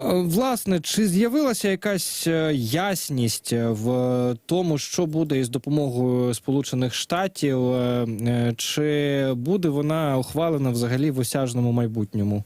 Е, Власне, чи з'явилася якась е, ясність е, в тому, що буде із допомогою Сполучених Штатів, чи буде вона ухвалена взагалі в осяжному майбутньому?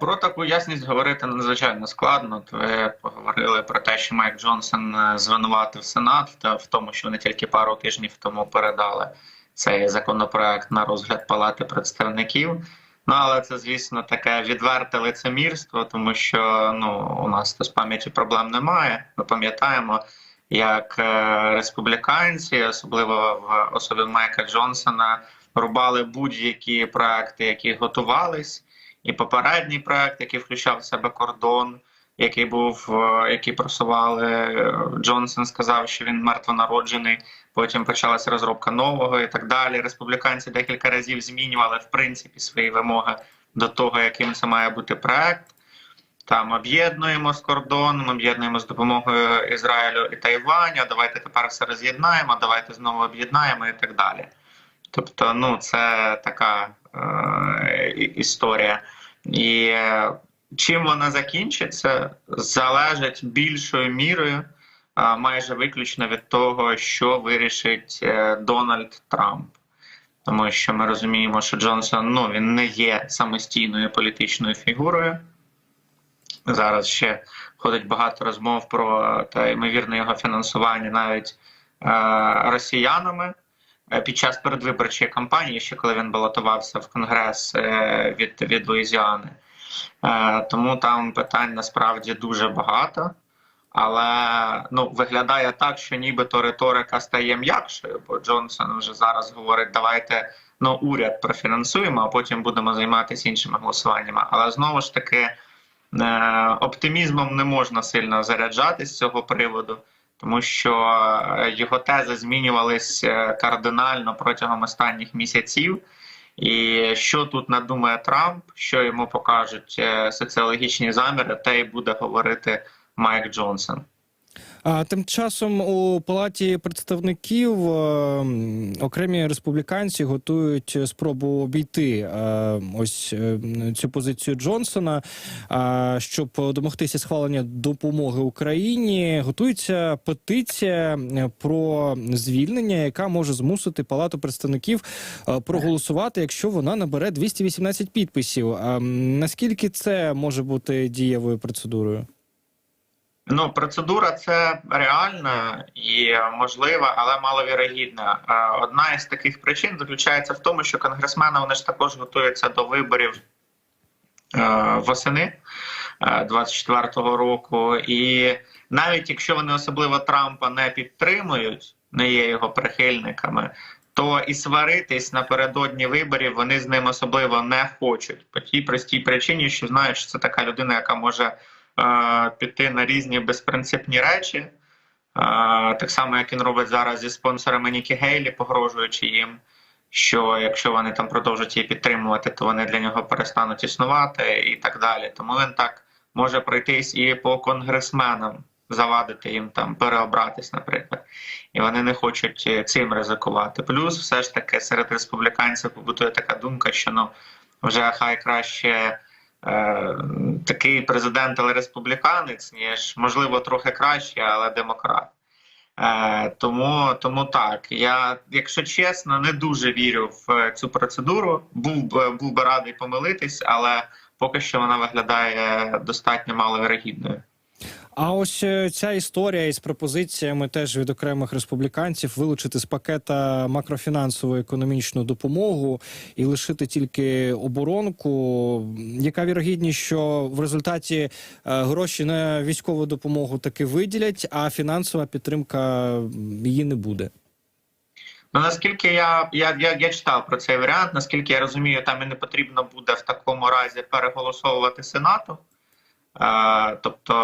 Про таку ясність говорити надзвичайно складно. Ви поговорили про те, що Майк Джонсон звинуватив Сенат та в тому, що вони тільки пару тижнів тому передали цей законопроект на розгляд Палати представників. Ну але це, звісно, таке відверте лицемірство, тому що ну у нас то з пам'яті проблем немає. Ми пам'ятаємо, як е, республіканці, особливо в особі Майка Джонсона, рубали будь-які проекти, які готувались і попередній проект, який включав в себе кордон, який був е, який просували Джонсон, сказав, що він мертвонароджений. Потім почалася розробка нового і так далі. Республіканці декілька разів змінювали в принципі свої вимоги до того, яким це має бути проект. Там об'єднуємо з кордоном, об'єднуємо з допомогою Ізраїлю і Тайваню. Давайте тепер все роз'єднаємо, давайте знову об'єднаємо і так далі. Тобто, ну це така е, історія. І е, чим вона закінчиться, залежить більшою мірою, майже виключно від того, що вирішить е, Дональд Трамп. Тому що ми розуміємо, що Джонсон ну він не є самостійною політичною фігурою. Зараз ще ходить багато розмов про та ймовірне його фінансування навіть е, росіянами е, під час передвиборчої кампанії, ще коли він балотувався в конгрес е, від, від Луїзіани. Е, тому там питань насправді дуже багато. Але ну виглядає так, що нібито риторика стає м'якшою, бо Джонсон вже зараз говорить: давайте ну уряд профінансуємо, а потім будемо займатися іншими голосуваннями. Але знову ж таки е, оптимізмом не можна сильно заряджати з цього приводу, тому що е, його тези змінювались кардинально протягом останніх місяців. І що тут надумає Трамп, що йому покажуть е, соціологічні заміри, те й буде говорити Майк Джонсон. А тим часом у палаті представників е, окремі республіканці готують спробу обійти е, ось е, цю позицію Джонсона, щоб домогтися схвалення допомоги Україні. Готується петиція про звільнення, яка може змусити палату представників проголосувати, якщо вона набере 218 підписів. Наскільки це може бути дієвою процедурою? Ну, процедура це реальна і можлива, але маловірогідна. Е, Одна із таких причин заключається в тому, що конгресмени вони ж також готуються до виборів е, восени е, 24-го року. І навіть якщо вони особливо Трампа не підтримують, не є його прихильниками. То і сваритись напередодні виборів вони з ним особливо не хочуть по тій простій причині, що знають, що це така людина, яка може е, піти на різні безпринципні речі, е, так само як він робить зараз зі спонсорами Нікі Гейлі, погрожуючи їм, що якщо вони там продовжать її підтримувати, то вони для нього перестануть існувати і так далі. Тому він так може пройтись і по конгресменам, завадити їм там переобратись, наприклад, і вони не хочуть е, цим ризикувати. Плюс, все ж таки, серед республіканців побутує така думка, що ну вже хай краще е, такий президент, але республіканець, ніж можливо трохи краще, але демократ. Е, тому, тому так, я, якщо чесно, не дуже вірю в е, цю процедуру. Був би був би радий помилитись, але поки що вона виглядає достатньо маловірогідною. А ось е, ця історія із пропозиціями теж від окремих республіканців вилучити з пакета макрофінансову економічну допомогу і лишити тільки оборонку. Яка вірогідність, що в результаті е, гроші на військову допомогу таки виділять, а фінансова підтримка її не буде? Ну наскільки я, я, я, я читав про цей варіант, наскільки я розумію, там і не потрібно буде в такому разі переголосовувати Сенату. Тобто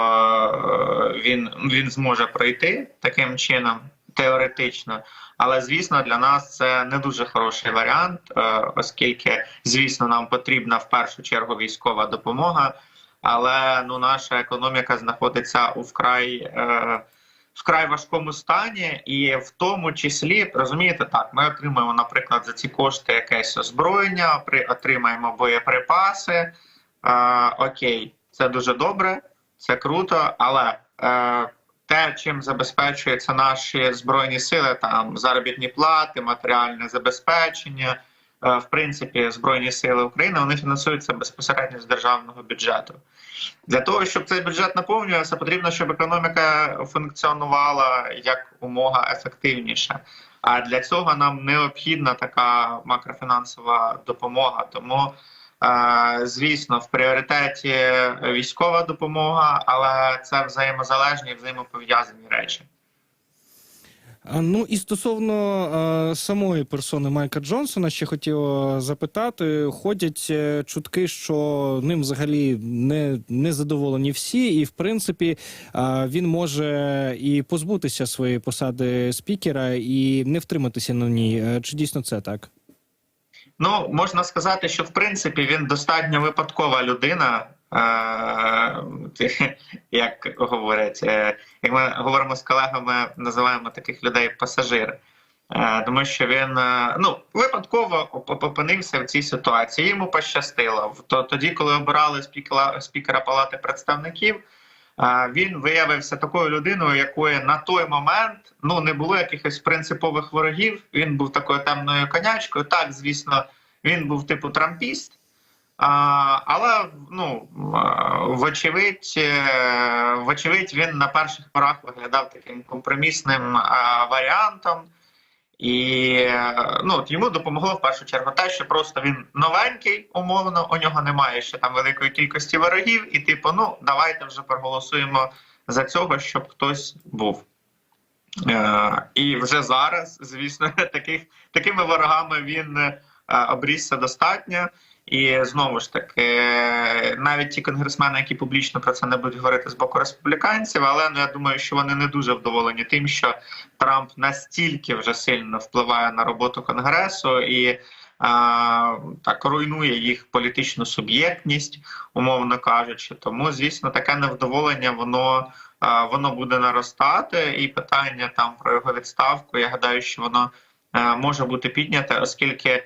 е, він, він зможе пройти таким чином теоретично. Але звісно, для нас це не дуже хороший варіант, е, оскільки, звісно, нам потрібна в першу чергу військова допомога. Але ну, наша економіка знаходиться у вкрай е, вкрай важкому стані, і в тому числі розумієте, так ми отримаємо, наприклад, за ці кошти якесь озброєння, при отримаємо боєприпаси. Окей, це дуже добре, це круто, але е, те, чим забезпечуються наші збройні сили, там заробітні плати, матеріальне забезпечення, е, в принципі, збройні сили України вони фінансуються безпосередньо з державного бюджету. Для того щоб цей бюджет наповнювався, потрібно, щоб економіка функціонувала як умога ефективніше. А для цього нам необхідна така макрофінансова допомога. Тому, звісно, в пріоритеті військова допомога, але це взаємозалежні взаємопов'язані речі. Ну і стосовно е, самої персони Майка Джонсона, ще хотів запитати: ходять е, чутки, що ним взагалі не, не задоволені всі, і в принципі е, він може і позбутися своєї посади спікера і не втриматися на ній. Е, Чи дійсно це так? Ну, можна сказати, що в принципі він достатньо випадкова людина, е, як говорять, е, як ми говоримо з колегами, називаємо таких людей пасажир. Е, Тому що він ну випадково опинився в цій ситуації. Йому пощастило. То тоді, коли обирали спікера, спікера Палати представників, він виявився такою людиною, якої на той момент ну не було якихось принципових ворогів. Він був такою темною конячкою. Так, звісно, він був типу трампіст. А, але ну вочевидь, е, вочевидь, він на перших порах виглядав таким компромісним варіантом, і е, ну от йому допомогло в першу чергу те, що просто він новенький, умовно, у нього немає ще там великої кількості ворогів, і типу, ну давайте вже проголосуємо за цього, щоб хтось був. Е, і вже зараз, звісно, таких такими ворогами він е, обрісся достатньо. І знову ж таки, навіть ті конгресмени, які публічно про це не будуть говорити з боку республіканців, але ну я думаю, що вони не дуже вдоволені тим, що Трамп настільки вже сильно впливає на роботу конгресу і так руйнує їх політичну суб'єктність, умовно кажучи. Тому, звісно, таке невдоволення воно. Воно буде наростати, і питання там про його відставку. Я гадаю, що воно е, може бути підняте, оскільки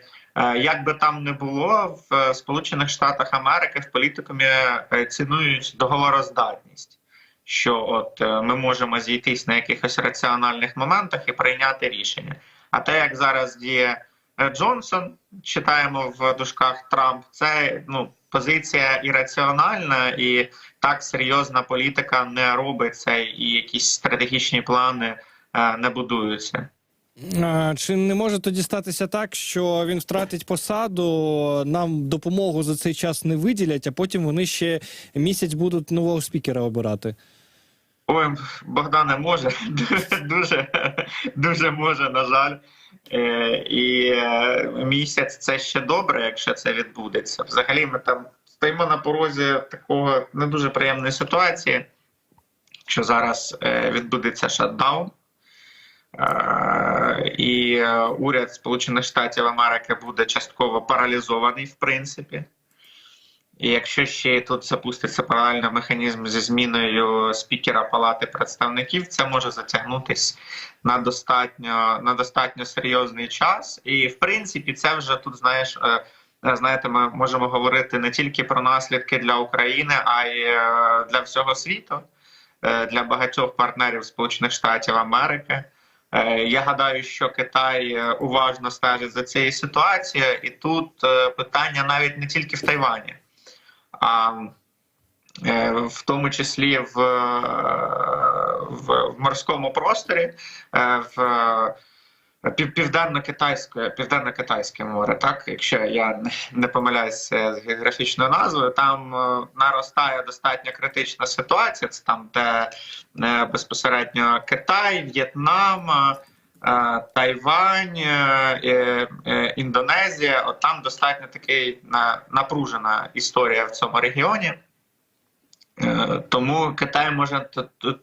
Як би там не було, в е, Сполучених Штатах Америки в політикумі е, цінують договороздатність, що от е, ми можемо зійтись на якихось раціональних моментах і прийняти рішення. А те, як зараз діє е, Джонсон, читаємо в дужках Трамп, це ну позиція ірраціональна, і так серйозна політика не робиться, і якісь стратегічні плани е, не будуються. Чи не може тоді статися так, що він втратить посаду, нам допомогу за цей час не виділять, а потім вони ще місяць будуть нового спікера обирати? Ой, Богдане може дуже дуже може, на жаль. Е, І е, місяць це ще добре, якщо це відбудеться. Взагалі, ми там стоїмо на порозі такого не дуже приємної ситуації, що зараз е, відбудеться шатдаун. Е, І е, уряд Сполучених Штатів Америки буде частково паралізований, в принципі. І якщо ще тут запуститься паралельно механізм зі зміною спікера Палати представників, це може затягнутись на достатньо на достатньо серйозний час. І в принципі, це вже тут знаєш. е, Знаєте, ми можемо говорити не тільки про наслідки для України, а й для всього світу, для багатьох партнерів Сполучених Штатів Америки. Е, Я гадаю, що Китай е, уважно стежить за цією ситуацією, і тут е, питання навіть не тільки в Тайвані, а в тому числі в, в, морському просторі, в пів- південно-китайське південно-китайське море, так якщо я не, помиляюся з географічною назвою, там е, наростає достатньо критична ситуація. Це там, де е, безпосередньо Китай, В'єтнам. е, Тайвань, Індонезія, от там достатньо такий на- напружена історія в цьому регіоні. Е, Тому Китай може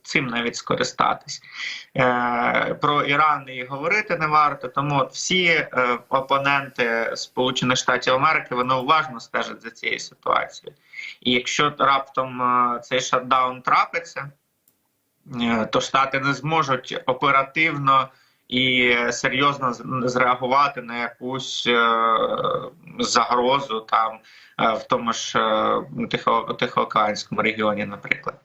цим навіть скористатись. Е, Про Іран і говорити не варто. Тому всі е, опоненти Сполучених Штатів Америки вони уважно стежать за цією ситуацією. І якщо раптом цей шатдаун трапиться, то Штати не зможуть оперативно і серйозно зреагувати на якусь е, загрозу там е, в тому ж е, Тихо- Тихоокеанському регіоні, наприклад.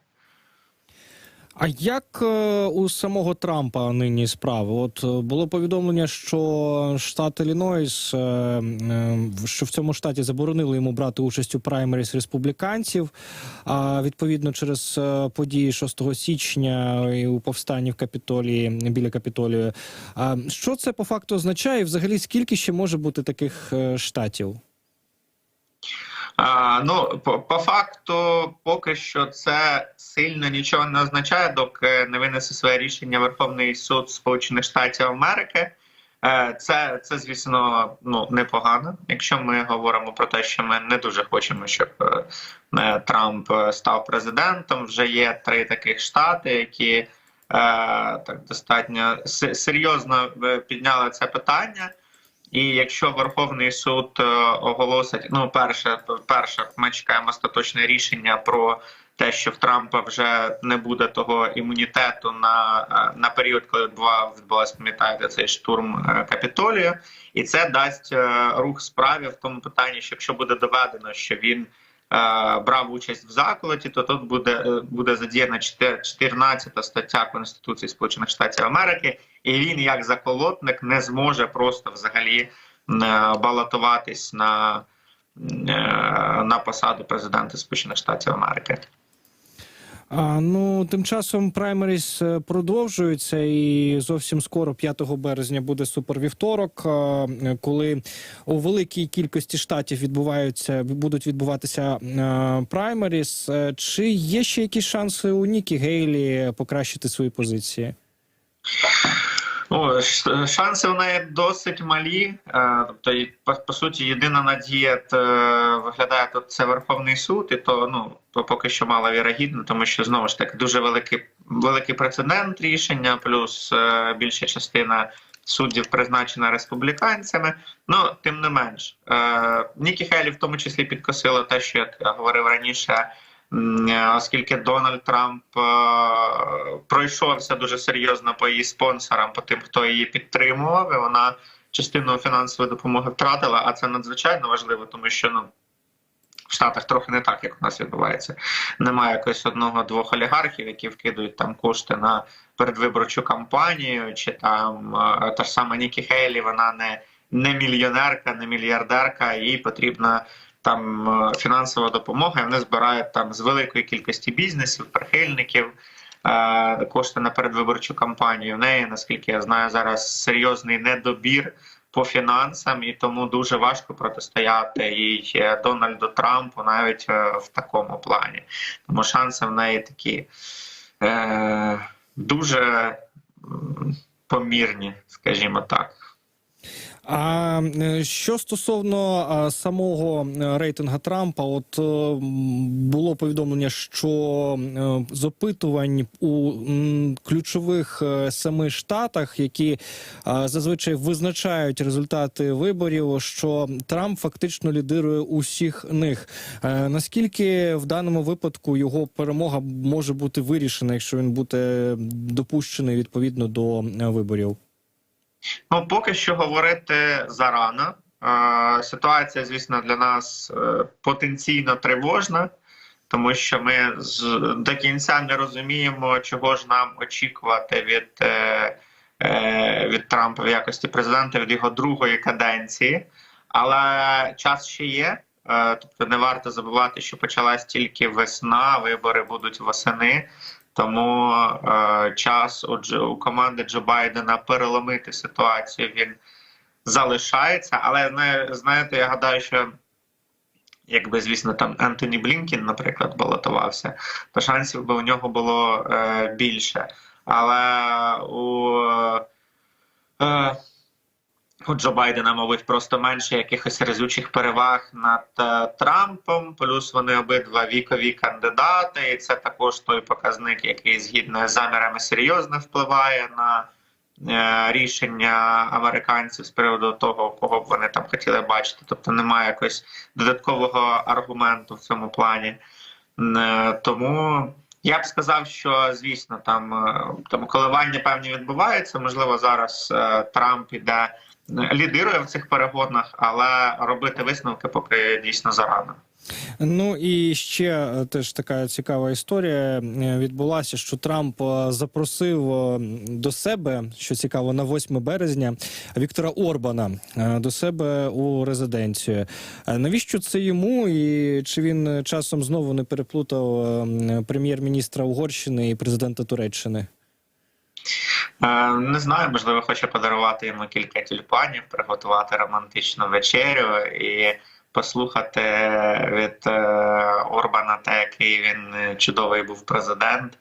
А як е, у самого Трампа нині справи? От е, було повідомлення, що штат Іллінойс, е, що в цьому штаті заборонили йому брати участь у праймеріс республіканців. А відповідно через події 6 січня і у повстанні в Капітолії біля Капітолію. А що це по факту означає? Взагалі, скільки ще може бути таких штатів? А, ну, по, по факту, поки що це сильно нічого не означає, доки не винесе своє рішення Верховний суд Сполучених Штатів Америки. Е, Це, це звісно, ну непогано. Якщо ми говоримо про те, що ми не дуже хочемо, щоб е, е, Трамп став президентом. Вже є три таких штати, які е, так достатньо серйозно е, підняли це питання. І якщо Верховний суд е, оголосить, ну перше, перше, ми чекаємо остаточне рішення про те, що в Трампа вже не буде того імунітету на, е, на період, коли відбував- відбувався, пам'ятаєте, цей штурм е, Капітолію, і це дасть рух справі в тому питанні, що якщо буде доведено, що він брав участь в заколоті, то тут буде, буде задіяна 14 стаття Конституції Сполучених Штатів Америки, і він, як заколотник, не зможе просто взагалі е, балотуватись на, е, на посаду президента Сполучених Штатів Америки. А, ну, тим часом праймеріс е, продовжуються, і зовсім скоро, 5 березня, буде супервівторок, коли у великій кількості штатів відбуваються будуть відбуватися праймеріс. Чи є ще якісь шанси у Нікі Гейлі покращити свої позиції? Ну, шанси в неї досить малі. Е, Тобто, по, по суті, єдина надія е, виглядає тут це Верховний суд, і то ну поки що мало вірогідно, тому що знову ж таки дуже великий великий прецедент рішення, плюс більша частина суддів призначена республіканцями. Ну тим не менш, Нікі Хелі в тому числі підкосила те, що я говорив раніше. Е, Оскільки Дональд Трамп е, пройшовся дуже серйозно по її спонсорам, по тим, хто її підтримував, і вона частину фінансової допомоги втратила. А це надзвичайно важливо, тому що ну в Штатах трохи не так, як у нас відбувається. Немає якогось одного-двох олігархів, які вкидують там кошти на передвиборчу кампанію, чи там е, та ж сама Нікі Хейлі, вона не, не мільйонерка, не мільярдерка, їй потрібна там е, фінансова допомога. І вони збирають там з великої кількості бізнесів, прихильників. е, Кошти на передвиборчу кампанію. В неї, наскільки я знаю, зараз серйозний недобір по фінансам, і тому дуже важко протистояти їй е, Дональду Трампу навіть в такому плані. Тому шанси в неї такі дуже помірні, скажімо так. А е, що стосовно самого е, рейтинга Трампа, от е, було повідомлення, що з опитувань у ключових семи штатах, які зазвичай визначають результати виборів, що Трамп фактично лідирує усіх них. Наскільки в даному випадку його перемога може бути вирішена, якщо він буде допущений відповідно до виборів? Ну, поки що говорити зарано. Е, Ситуація, звісно, для нас е, потенційно тривожна, тому що ми до кінця не розуміємо, чого ж нам очікувати від, е, від Трампа в якості президента від його другої каденції. Але час ще є. Е, Тобто не варто забувати, що почалась тільки весна, вибори будуть восени. Тому е, час у, у команди Джо Байдена переломити ситуацію він залишається. Але знаєте, я гадаю, що якби, звісно, там Ентоні Блінкін, наприклад, балотувався, то шансів би у нього було е, більше. Але у, е, у Джо Байдена, мабуть, просто менше якихось разючих переваг над е, Трампом. Плюс вони обидва вікові кандидати, і це також той показник, який згідно з замірами серйозно впливає на е, рішення американців з приводу того, кого б вони там хотіли бачити. Тобто немає якогось додаткового аргументу в цьому плані. Е, Тому Я б сказав, що звісно, там, там коливання певні відбуваються. Можливо, зараз Трамп іде лідирує в цих перегонах, але робити висновки поки дійсно зарано. Ну і ще е, теж така цікава історія е, відбулася, що Трамп е, запросив до себе, що цікаво, на 8 березня Віктора Орбана до себе у резиденцію. Навіщо це йому? І чи він часом знову не переплутав прем'єр-міністра Угорщини і президента Туреччини? Е, Не знаю, можливо, хоче подарувати йому кілька тюльпанів, приготувати романтичну вечерю і послухати від е, Орбана те, який він е, чудовий був президент.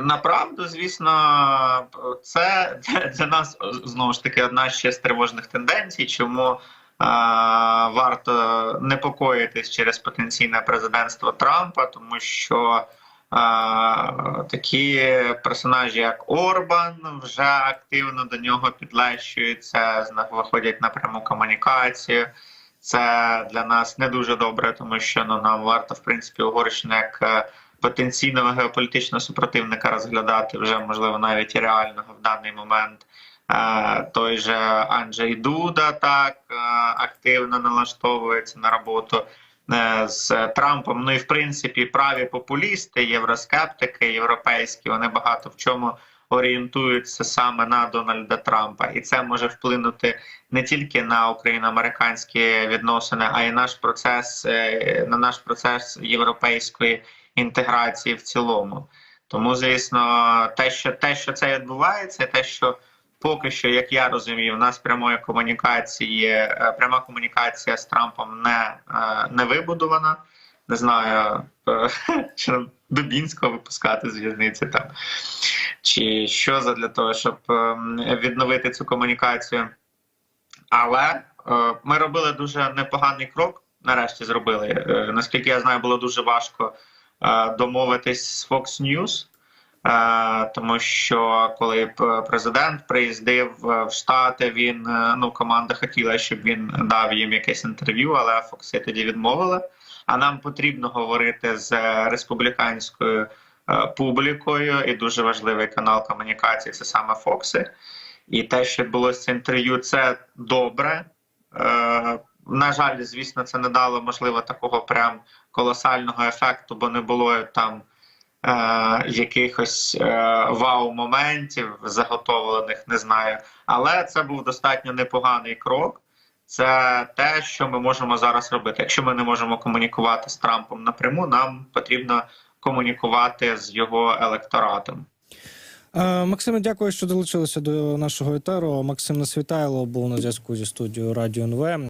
Направду, звісно, це для- нас знову ж таки одна ще з тривожних тенденцій, чому варто непокоїтись через потенційне президентство Трампа, тому що такі персонажі, як Орбан, вже активно до нього підлещуються, виходять на пряму комунікацію. Це для нас не дуже добре, тому що ну нам варто в принципі Угорщину як е, потенційного геополітичного супротивника розглядати вже можливо навіть реального в даний момент. Е, Той же Анджей Дуда так е, активно налаштовується на роботу з Трампом. Ну і в принципі праві популісти, євроскептики, європейські, вони багато в чому орієнтуються саме на Дональда Трампа, і це може вплинути не тільки на україно-американські відносини, а й наш процес е, на наш процес європейської інтеграції в цілому. Тому, звісно, те, що те, що це відбувається, те, що поки що, як я розумію, в нас прямої комунікації, е, пряма комунікація з Трампом не, е, не вибудована. Не знаю, е, чи Дубінського випускати з в'язниці там, чи що за для того, щоб відновити цю комунікацію. Але ми робили дуже непоганий крок. Нарешті зробили. Наскільки я знаю, було дуже важко домовитись з Fox News. Е, тому що коли президент приїздив е, в Штати, він е, ну команда хотіла, щоб він дав їм якесь інтерв'ю, але Фокси тоді відмовили. А нам потрібно говорити з республіканською публікою, і дуже важливий канал комунікації це саме Фокси. І те, що відбулося це інтерв'ю, це добре. На жаль, звісно, це не дало можливо такого прям колосального ефекту, бо не було там якихось е, вау-моментів заготовлених, не знаю. Але це був достатньо непоганий крок. Це те, що ми можемо зараз робити. Якщо ми не можемо комунікувати з Трампом напряму, нам потрібно комунікувати з його електоратом. Е, Максиме, дякую, що долучилися до нашого етеру. Максим Несвітайло був на зв'язку зі студією Радіо НВ.